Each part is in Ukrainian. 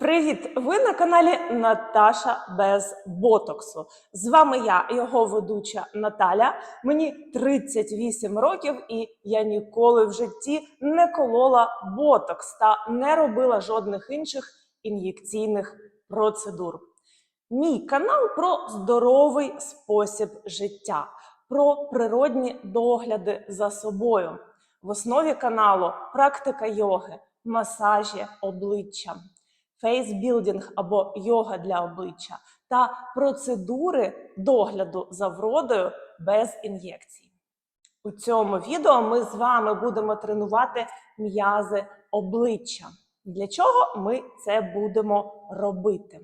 Привіт! Ви на каналі Наташа без ботоксу. З вами я, його ведуча Наталя. Мені 38 років, і я ніколи в житті не колола ботокс та не робила жодних інших ін'єкційних процедур. Мій канал про здоровий спосіб життя, про природні догляди за собою. В основі каналу практика йоги, масажі обличчя фейсбілдинг або йога для обличчя та процедури догляду за вродою без ін'єкцій. У цьому відео ми з вами будемо тренувати м'язи обличчя. Для чого ми це будемо робити?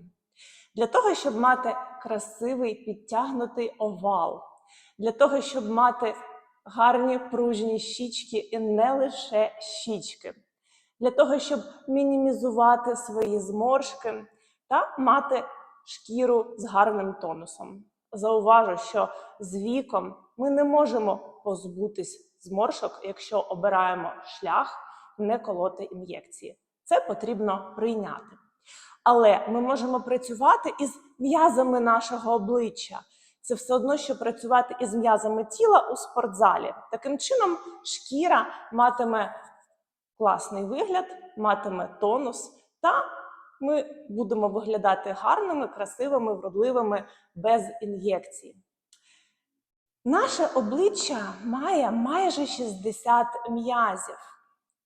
Для того, щоб мати красивий підтягнутий овал, для того, щоб мати гарні пружні щічки і не лише щічки для того, щоб мінімізувати свої зморшки та мати шкіру з гарним тонусом. Зауважу, що з віком ми не можемо позбутись зморшок, якщо обираємо шлях не колоти ін'єкції. Це потрібно прийняти. Але ми можемо працювати із м'язами нашого обличчя. Це все одно, що працювати із м'язами тіла у спортзалі. Таким чином, шкіра матиме класний вигляд, матиме тонус, та ми будемо виглядати гарними, красивими, вродливими без ін'єкцій. Наше обличчя має майже 60 м'язів.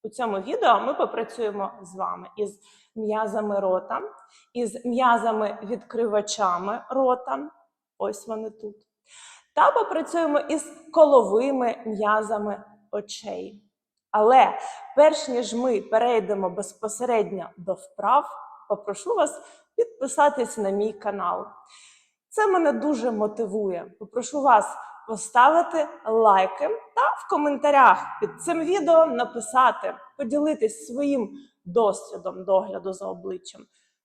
У цьому відео ми попрацюємо з вами із м'язами рота, із м'язами відкривачами рота. Ось вони тут. Та попрацюємо із коловими м'язами очей. Але перш ніж ми перейдемо безпосередньо до вправ, попрошу вас підписатись на мій канал. Це мене дуже мотивує. Попрошу вас поставити лайки та в коментарях під цим відео написати, поділитись своїм досвідом догляду за обличчям.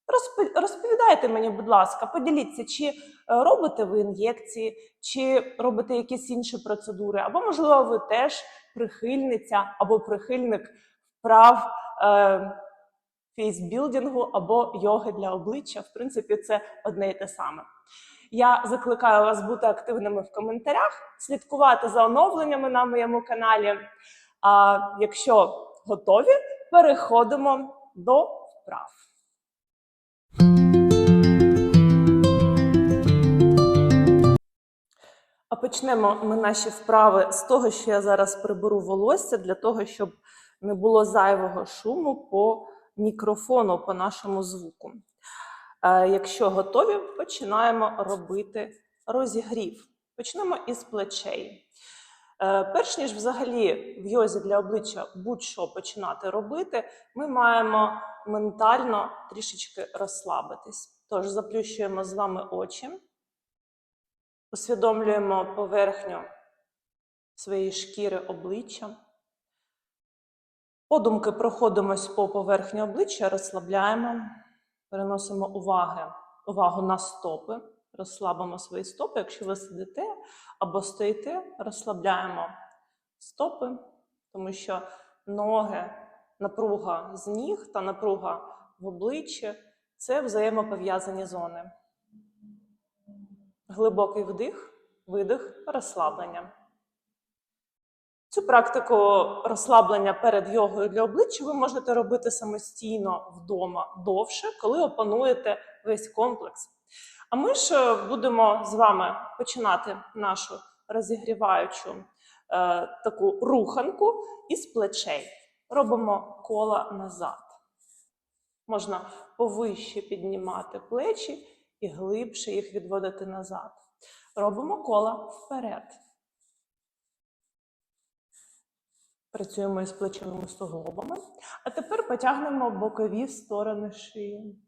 Розпо- Розповідайте мені, будь ласка, поділіться, чи е, робите ви ін'єкції, чи робите якісь інші процедури, або, можливо, ви теж прихильниця або прихильник вправ е, фейсбілдингу або йоги для обличчя. В принципі, це одне і те саме. Я закликаю вас бути активними в коментарях, слідкувати за оновленнями на моєму каналі. А якщо готові, переходимо до вправ. А почнемо ми наші вправи з того, що я зараз приберу волосся для того, щоб не було зайвого шуму по мікрофону, по нашому звуку. Е, Якщо готові, починаємо робити розігрів. Почнемо із плечей. Е, Перш ніж взагалі в йозі для обличчя будь-що починати робити, ми маємо ментально трішечки розслабитись. Тож заплющуємо з вами очі усвідомлюємо поверхню своєї шкіри обличчя. Подумки проходимось по поверхні обличчя, розслабляємо, переносимо уваги, увагу на стопи, розслабимо свої стопи. Якщо ви сидите або стоїте, розслабляємо стопи, тому що ноги, напруга з ніг та напруга в обличчі це взаємопов'язані зони. Глибокий вдих, видих, розслаблення. Цю практику розслаблення перед йогою для обличчя ви можете робити самостійно вдома довше, коли опануєте весь комплекс. А ми ж будемо з вами починати нашу розігріваючу е, таку руханку із плечей. Робимо кола назад. Можна повище піднімати плечі і глибше їх відводити назад. Робимо кола вперед. Працюємо із плечовими суглобами. А тепер потягнемо бокові сторони шиї.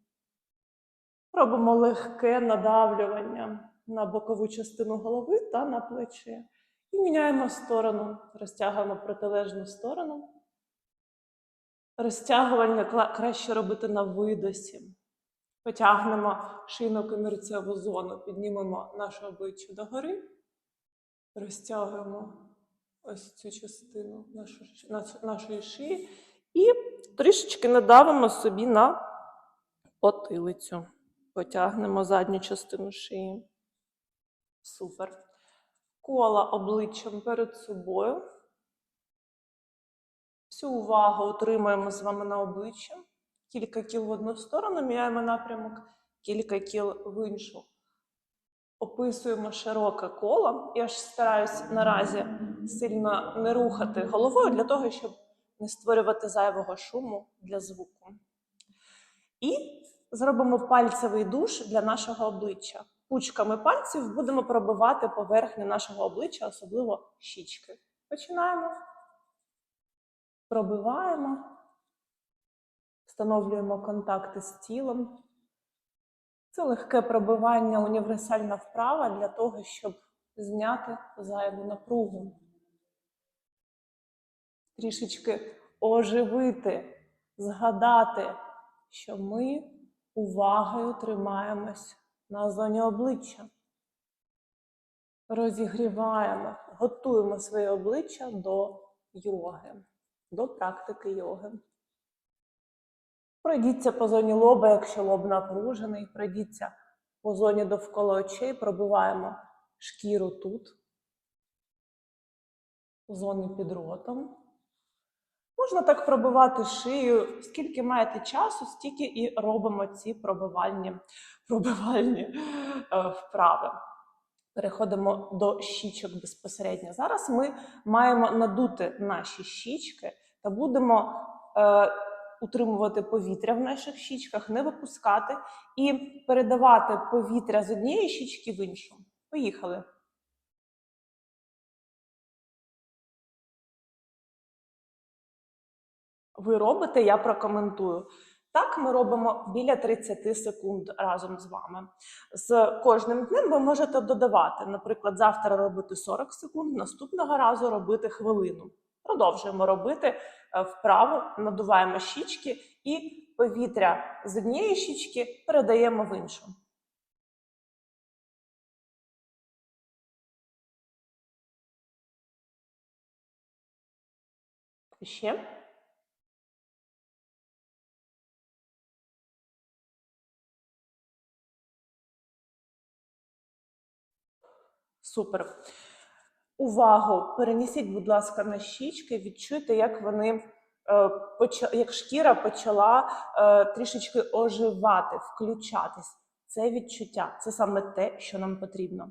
Робимо легке надавлювання на бокову частину голови та на плече. І міняємо сторону, розтягуємо протилежну сторону. Розтягування краще робити на видосі. Потягнемо шийно-комірцеву зону, піднімемо наше обличчя догори, розтягуємо ось цю частину нашої, шиї і трішечки надавимо собі на потилицю. Потягнемо задню частину шиї. Супер. Кола обличчям перед собою. Всю увагу отримуємо з вами на обличчя. Кілька кіл в одну сторону, міняємо напрямок, кілька кіл в іншу. Описуємо широке коло. Я ж стараюсь наразі сильно не рухати головою для того, щоб не створювати зайвого шуму для звуку. І зробимо пальцевий душ для нашого обличчя. Пучками пальців будемо пробивати поверхню нашого обличчя, особливо щічки. Починаємо. Пробиваємо, встановлюємо контакти з тілом. Це легке пробивання, універсальна вправа для того, щоб зняти зайву напругу. Трішечки оживити, згадати, що ми увагою тримаємось на зоні обличчя. Розігріваємо, готуємо своє обличчя до йоги, до практики йоги. Пройдіться по зоні лоба, якщо лоб напружений, пройдіться по зоні довкола очей, пробиваємо шкіру тут, зони під ротом. Можна так пробивати шию, скільки маєте часу, стільки і робимо ці пробивальні, пробивальні е, вправи. Переходимо до щічок безпосередньо. Зараз ми маємо надути наші щічки та будемо е, утримувати повітря в наших щічках, не випускати і передавати повітря з однієї щічки в іншу. Поїхали. Ви робите, я прокоментую. Так, ми робимо біля 30 секунд разом з вами. З кожним днем ви можете додавати, наприклад, завтра робити 40 секунд, наступного разу робити хвилину. Продовжуємо робити е, вправу, надуваємо щічки і повітря з однієї щічки передаємо в іншу. Ще. Супер. Увагу! Перенесіть, будь ласка, на щічки, відчуйте, як вони е, як шкіра почала е, трішечки оживати, включатись. Це відчуття, це саме те, що нам потрібно.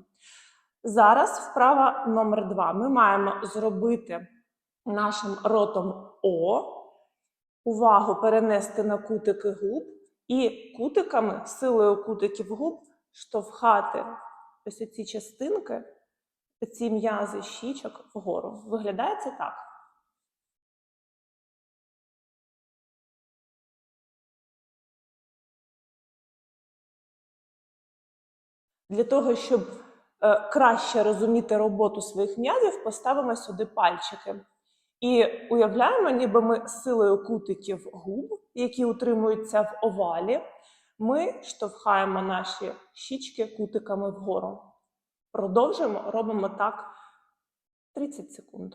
Зараз вправа номер два. Ми маємо зробити нашим ротом О, увагу перенести на кутики губ і кутиками, силою кутиків губ штовхати ось ці частинки, ці м'язи щічок вгору. Виглядає це так. Для того, щоб е, краще розуміти роботу своїх м'язів, поставимо сюди пальчики. І уявляємо, ніби ми силою кутиків губ, які утримуються в овалі, ми штовхаємо наші щічки кутиками вгору. Продовжуємо, робимо так 30 секунд.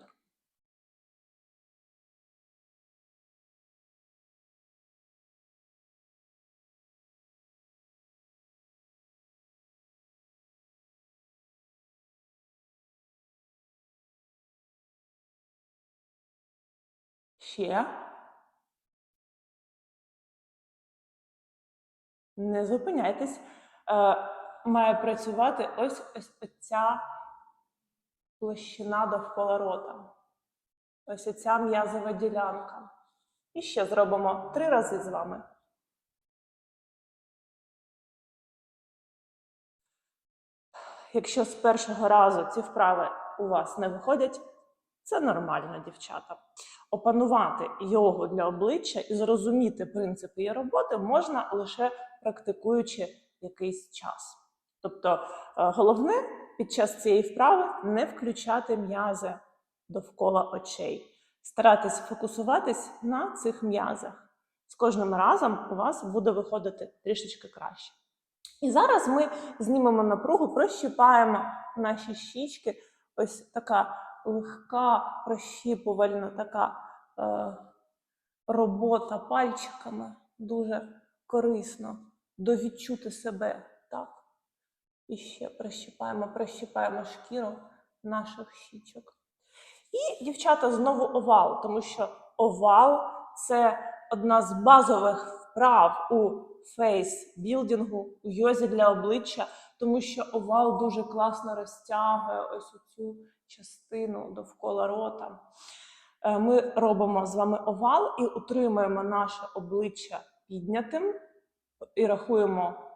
Ще. Не зупиняйтесь. Має працювати ось, ось ця площина довкола рота. Ось ця м'язова ділянка. І ще зробимо три рази з вами. Якщо з першого разу ці вправи у вас не виходять, це нормально, дівчата. Опанувати йогу для обличчя і зрозуміти принципи її роботи можна лише практикуючи якийсь час. Тобто, е, головне під час цієї вправи не включати м'язи довкола очей, старатись фокусуватись на цих м'язах. З кожним разом у вас буде виходити трішечки краще. І зараз ми знімемо напругу, прощіпаємо наші щічки. Ось така легка, прощіпувальна така е, робота пальчиками дуже корисно довідчути себе. І ще прищипаємо, прищипаємо шкіру наших щічок. І, дівчата, знову овал, тому що овал це одна з базових вправ у фейс-білдингу, у йозі для обличчя, тому що овал дуже класно розтягує ось цю частину довкола рота. Е, Ми робимо з вами овал і утримуємо наше обличчя піднятим і рахуємо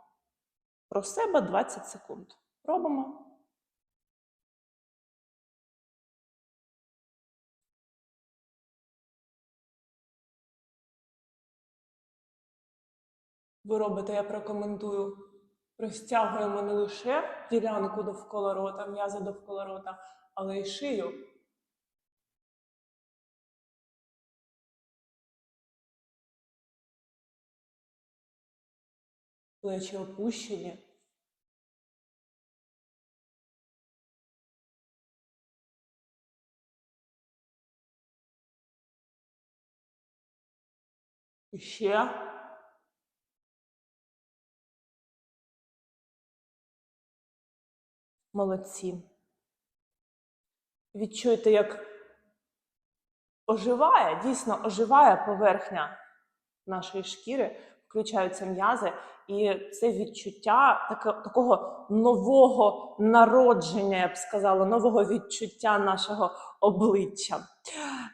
про себе 20 секунд. Робимо. Ви робите, я прокоментую. Розтягуємо не лише ділянку довкола рота, м'язи довкола рота, але й шию. Плечі опущені. І ще. Молодці. Відчуйте, як оживає, дійсно оживає поверхня нашої шкіри, включаються м'язи, і це відчуття таке, такого нового народження, я б сказала, нового відчуття нашого обличчя.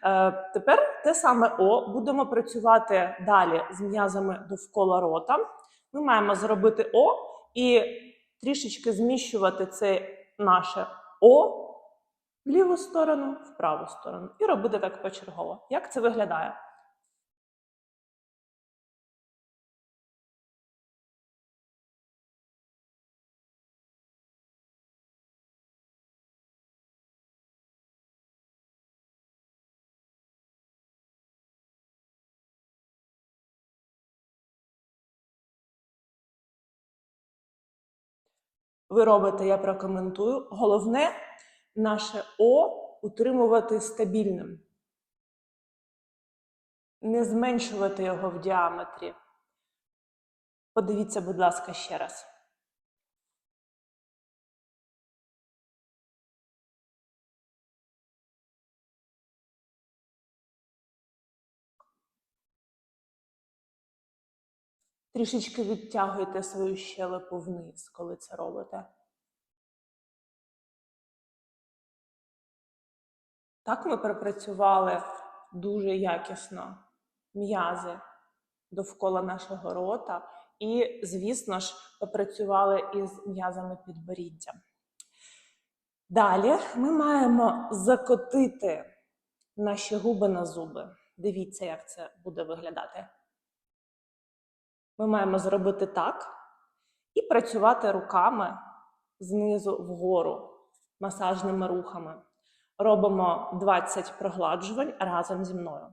Е, тепер те саме О, будемо працювати далі з м'язами довкола рота. Ми маємо зробити О і трішечки зміщувати це наше О в ліву сторону, в праву сторону. І робити так почергово. Як це виглядає? Ви робите, я прокоментую. Головне наше О утримувати стабільним. Не зменшувати його в діаметрі. Подивіться, будь ласка, ще раз. Трішечки відтягуйте свою щелепу вниз, коли це робите. Так ми пропрацювали дуже якісно м'язи довкола нашого рота, і, звісно ж, попрацювали із м'язами підборіддя. Далі ми маємо закотити наші губи на зуби. Дивіться, як це буде виглядати. Ми маємо зробити так і працювати руками знизу вгору масажними рухами. Робимо 20 прогладжувань разом зі мною.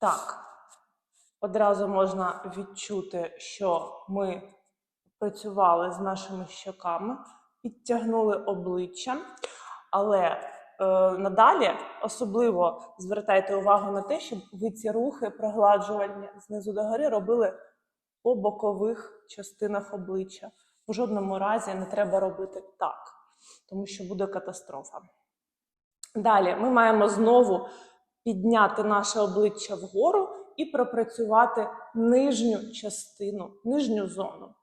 Так, одразу можна відчути, що ми працювали з нашими щоками, підтягнули обличчя, але е, надалі особливо звертайте увагу на те, щоб ви ці рухи прогладжувальні знизу до гори робили по бокових частинах обличчя. В жодному разі не треба робити так, тому що буде катастрофа. Далі ми маємо знову підняти наше обличчя вгору і пропрацювати нижню частину, нижню зону.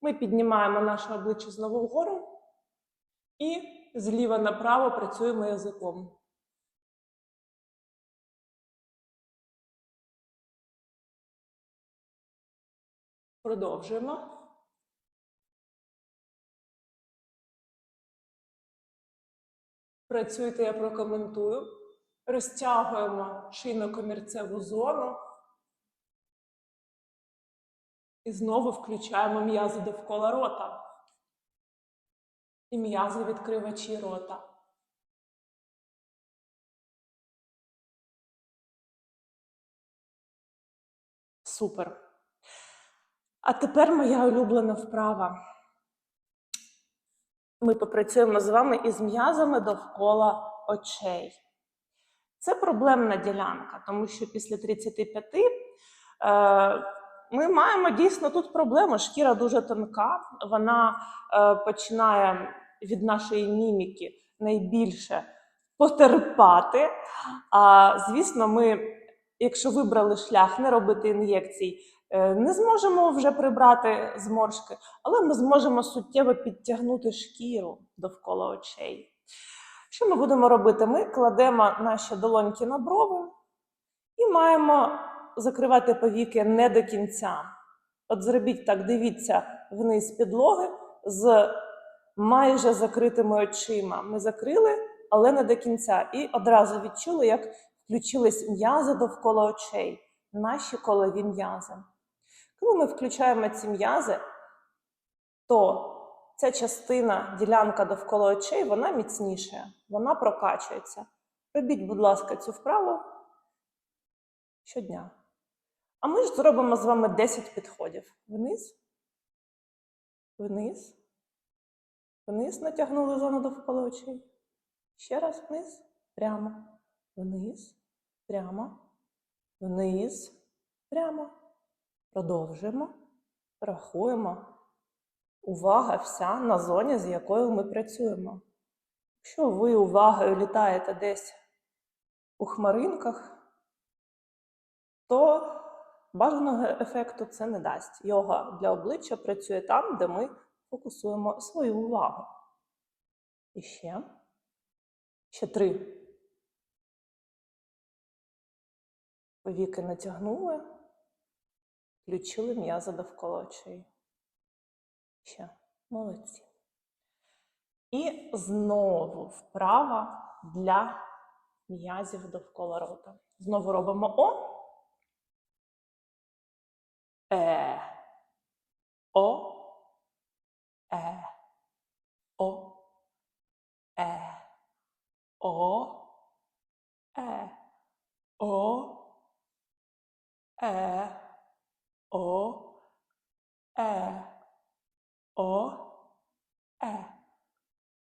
Ми піднімаємо наше обличчя знову вгору і зліва направо працюємо язиком. Продовжуємо. Працюйте, я прокоментую. Розтягуємо шийно-комірцеву зону. І знову включаємо м'язи довкола рота. І м'язи відкривачі рота. Супер. А тепер моя улюблена вправа. Ми попрацюємо з вами із м'язами довкола очей. Це проблемна ділянка, тому що після 35 е, ми маємо дійсно тут проблему. Шкіра дуже тонка, вона е, починає від нашої міміки найбільше потерпати. А звісно, ми, якщо вибрали шлях не робити ін'єкцій, е, не зможемо вже прибрати зморшки, але ми зможемо суттєво підтягнути шкіру довкола очей. Що ми будемо робити? Ми кладемо наші долоньки на брови і маємо закривати повіки не до кінця. От зробіть так, дивіться вниз підлоги з майже закритими очима. Ми закрили, але не до кінця. І одразу відчули, як включились м'язи довкола очей, наші колові м'язи. Коли ми включаємо ці м'язи, то ця частина, ділянка довкола очей, вона міцніша, вона прокачується. Робіть, будь ласка, цю вправу щодня. А ми ж зробимо з вами 10 підходів. Вниз, вниз, вниз натягнули зону довкола очей. Ще раз вниз, прямо, вниз, прямо, вниз, прямо. Продовжуємо, рахуємо. Увага вся на зоні, з якою ми працюємо. Якщо ви увагою літаєте десь у хмаринках, то бажаного ефекту це не дасть. Йога для обличчя працює там, де ми фокусуємо свою увагу. І ще. Ще три. Повіки натягнули, включили м'язи довкола очей. Ще. Молодці. І знову вправа для м'язів довкола рота. Знову робимо О. Е. О. Е. О. Е. О. Е. О. Е. О. Е. О, Е,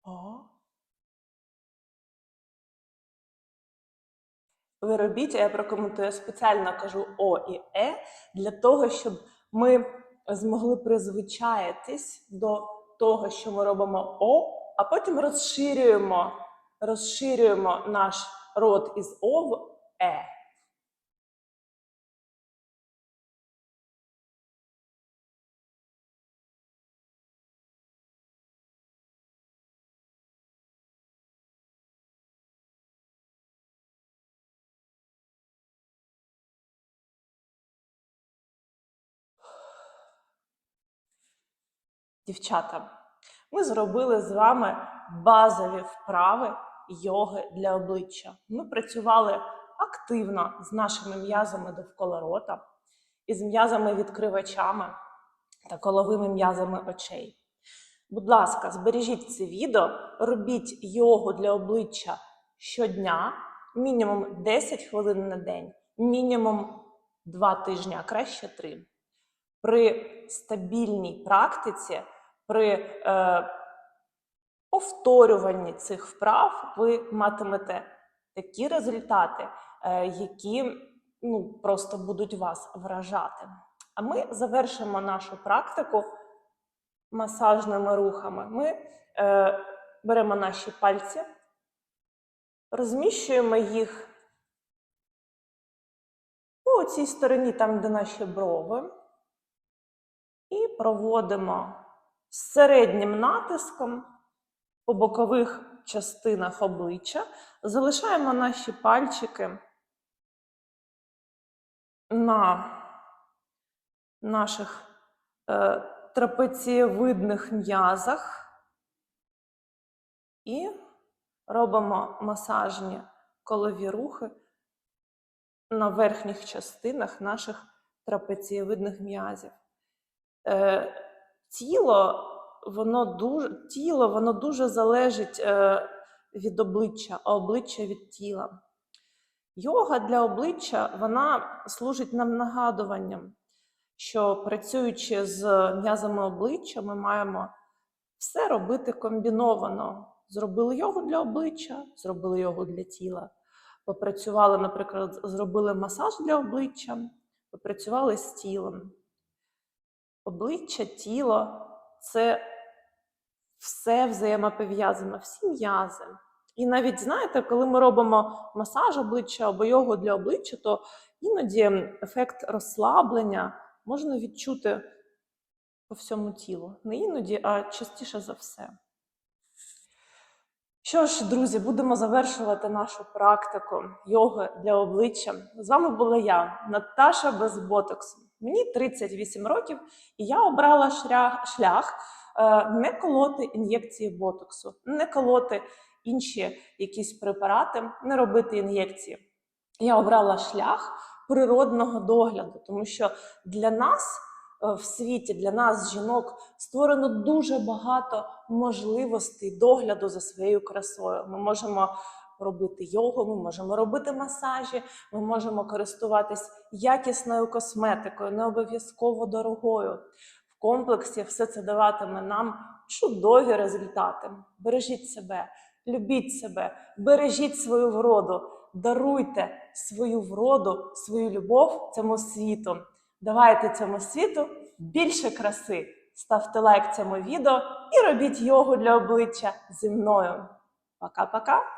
О. Ви робіть, я прокоментую, спеціально кажу О і Е для того, щоб ми змогли призвичаїтись до того, що ми робимо О, а потім розширюємо, розширюємо наш рот із О в Е. Дівчата, ми зробили з вами базові вправи йоги для обличчя. Ми працювали активно з нашими м'язами довкола рота, із м'язами-відкривачами та коловими м'язами очей. Будь ласка, збережіть це відео, робіть йогу для обличчя щодня, мінімум 10 хвилин на день, мінімум 2 тижні, а краще 3. При стабільній практиці, при е, повторюванні цих вправ ви матимете такі результати, е, які ну, просто будуть вас вражати. А ми завершимо нашу практику масажними рухами. Ми е, беремо наші пальці, розміщуємо їх по цій стороні, там, де наші брови, і проводимо з середнім натиском по бокових частинах обличчя, залишаємо наші пальчики на наших е, трапецієвидних м'язах і робимо масажні колові рухи на верхніх частинах наших трапецієвидних м'язів. Е, тіло, воно дуже, тіло, воно дуже залежить е, від обличчя, а обличчя від тіла. Йога для обличчя вона служить нам нагадуванням, що працюючи з м'язами обличчя, ми маємо все робити комбіновано. Зробили йогу для обличчя, зробили йогу для тіла. Попрацювали, наприклад, зробили масаж для обличчя, попрацювали з тілом. Обличчя, тіло це все взаємопов'язано, всі м'язи. І навіть знаєте, коли ми робимо масаж обличчя або йогу для обличчя, то іноді ефект розслаблення можна відчути по всьому тілу. Не іноді, а частіше за все. Що ж, друзі, будемо завершувати нашу практику йоги для обличчя. З вами була я, Наташа без ботоксу. Мені 38 років, і я обрала шлях, шлях е, не колоти ін'єкції ботоксу, не колоти інші якісь препарати, не робити ін'єкції. Я обрала шлях природного догляду, тому що для нас е, в світі, для нас, жінок, створено дуже багато можливостей догляду за своєю красою. Ми можемо робити йогу, ми можемо робити масажі, ми можемо користуватись якісною косметикою, не обов'язково дорогою. В комплексі все це даватиме нам чудові результати. Бережіть себе, любіть себе, бережіть свою вроду, даруйте свою вроду, свою любов цьому світу. Давайте цьому світу більше краси. Ставте лайк цьому відео і робіть йогу для обличчя зі мною. Пока-пока!